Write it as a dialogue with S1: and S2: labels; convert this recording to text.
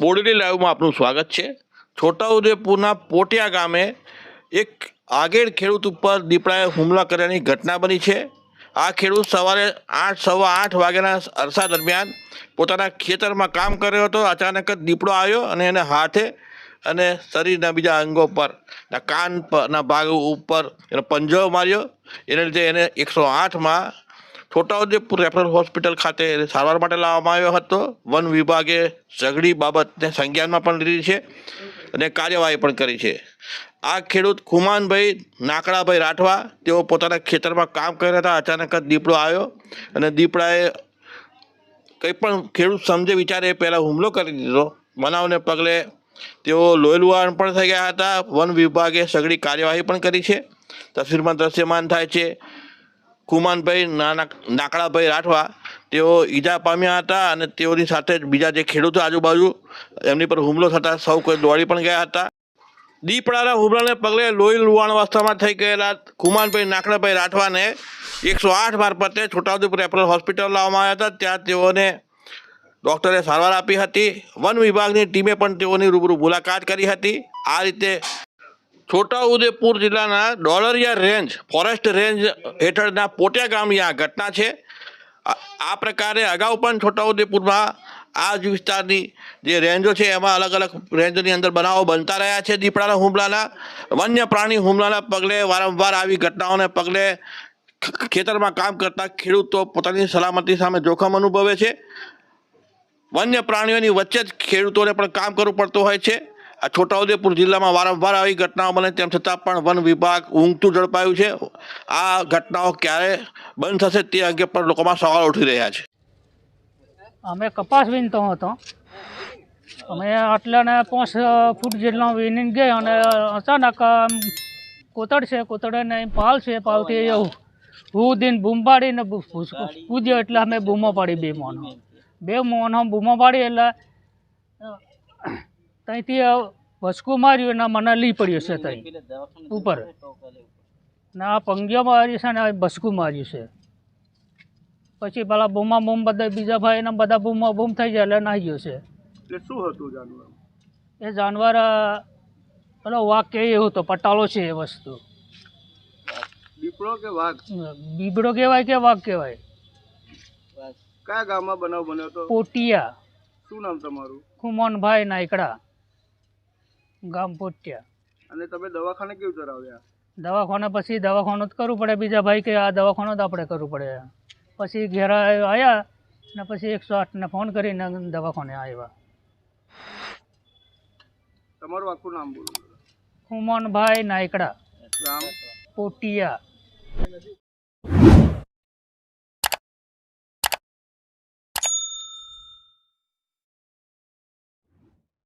S1: બોડેલી લાઈવમાં આપનું સ્વાગત છે. છોટાઉદેપુરના પોટિયા ગામે એક આગેડ ખેડૂત ઉપર દીપડાએ હુમલા કર્યાની ઘટના બની છે. આ ખેડૂત સવારે આઠ, સવા આઠ વાગ્યાના અરસા દરમિયાન પોતાના ખેતરમાં કામ કર્યો હતો. અચાનક જ દીપડો આવ્યો અને એને હાથે અને શરીરના બીજા અંગો પર કાન પરના ભાગ ઉપર એનો પંજો માર્યો. એને લીધે એને એકસો આઠમાં છોટાઉદેપુર રેફરલ હોસ્પિટલ ખાતે સારવાર માટે લાવવામાં આવ્યો હતો. વન વિભાગે ઝઘડી બાબતને સંજ્ઞાનમાં પણ લીધી છે અને કાર્યવાહી પણ કરી છે. આ ખેડૂત ખુમાનભાઈ નાકડાભાઈ રાઠવા, તેઓ પોતાના ખેતરમાં કામ કરી રહ્યા હતા. અચાનક જ દીપડો આવ્યો અને દીપડાએ કંઈ પણ ખેડૂત સમજે વિચારે પહેલાં હુમલો કરી દીધો. બનાવને પગલે તેઓ લોહીલુહાણ પણ થઈ ગયા હતા. વન વિભાગે સઘળી કાર્યવાહી પણ કરી છે. તસવીરમાં દ્રશ્યમાન થાય છે કુમાનભાઈ, નાના નાકડાભાઈ રાઠવા, તેઓ ઈજા પામ્યા હતા અને તેઓની સાથે જ બીજા જે ખેડૂતો આજુબાજુ, એમની પર હુમલો થતાં સૌ કોઈ દોડી પણ ગયા હતા. દીપડાના હુમલાને પગલે લોહી લુવાણ અવસ્થામાં થઈ ગયેલા કુમાનભાઈ નાકડાભાઈ રાઠવાને એકસો આઠ મારફતે છોટાઉદેપુર એપરલ હોસ્પિટલ લાવવામાં આવ્યા હતા. ત્યાં તેઓને ડૉક્ટરે સારવાર આપી હતી. વન વિભાગની ટીમે પણ તેઓની રૂબરૂ મુલાકાત કરી હતી. આ રીતે છોટાઉદેપુર જિલ્લાના ડોલરિયા રેન્જ, ફોરેસ્ટ રેન્જ હેઠળના પોટિયા ગામની આ ઘટના છે. આ- પ્રકારે અગાઉ પણ છોટાઉદેપુરમાં આ જ વિસ્તારની જે રેન્જો છે, એમાં અલગ અલગ રેન્જની અંદર બનાવો બનતા રહ્યા છે. દીપડાના હુમલાના વન્ય પ્રાણી હુમલાના પગલે વારંવાર આવી ઘટનાઓને પગલે ખેતરમાં કામ કરતા ખેડૂતો પોતાની સલામતી સામે જોખમ અનુભવે છે. વન્ય પ્રાણીઓની વચ્ચે જ ખેડૂતોને પણ કામ કરવું પડતું હોય છે. આ છોટાઉદેપુર જિલ્લામાં વારંવાર આવી ઘટનાઓ બને તેમ છતાં પણ વન વિભાગ ઊંઘતું ઝડપાયું છે. આ ઘટનાઓ ક્યારે બંધ થશે તે અંગે પણ લોકોમાં સવાલ ઉઠી રહ્યા છે.
S2: અમે કપાસ વીણતો હતો. અમે આટલાને પાંચ ફૂટ જેટલો વીણીને ગયા અને અચાનક કોતડ છે કોતડને પાલ છે, પાલથી એવું હું દિન બૂમ પાડીને કૂદ્યો એટલે અમે બૂમો પાડી બે મોનો. બે મોનો બૂમો પાડી એટલે ત્યાંથી વસકો માર્યું અને મને લઈ પડ્યો છે ત્યાં. ઉપર. ને આ પંગીઓ મારી છે ને આ ભસકું માર્યું છે. પછી પેલા બૂમા બૂમ બધા બીજા ભાઈ ને બધા બૂમા બૂમ થઈ જાય એટલે નાહી ગયો છે.
S3: એટલે શું હતું જાનવર?
S2: એ જાનવર પેલો વાઘ કે એવું તો પટાલો છે એ વસ્તુ.
S3: કે વાઘ?
S2: બીબડો કહેવાય કે વાઘ કહેવાય?
S3: કયા ગામમાં બનાવ બન્યો
S2: પોટિયા.
S3: શું નામ તમારું?
S2: ખુમનભાઈ નાયકડા. ગામ પોટ્યા.
S3: અને તમે દવાખાને કેવું ચરાવ્યા
S2: દવાખાને પછી દવાખાનું જ કરવું પડે બીજા ભાઈ કે આ દવાખાનું જ આપણે કરવું પડે. પછી ઘેર આવ્યા ને પછી એકસો આઠને ફોન કરીને દવાખાને આવ્યા.
S3: તમારું આખું નામ બોલો.
S2: ખુમનભાઈ નાયકડા. પોટિયા.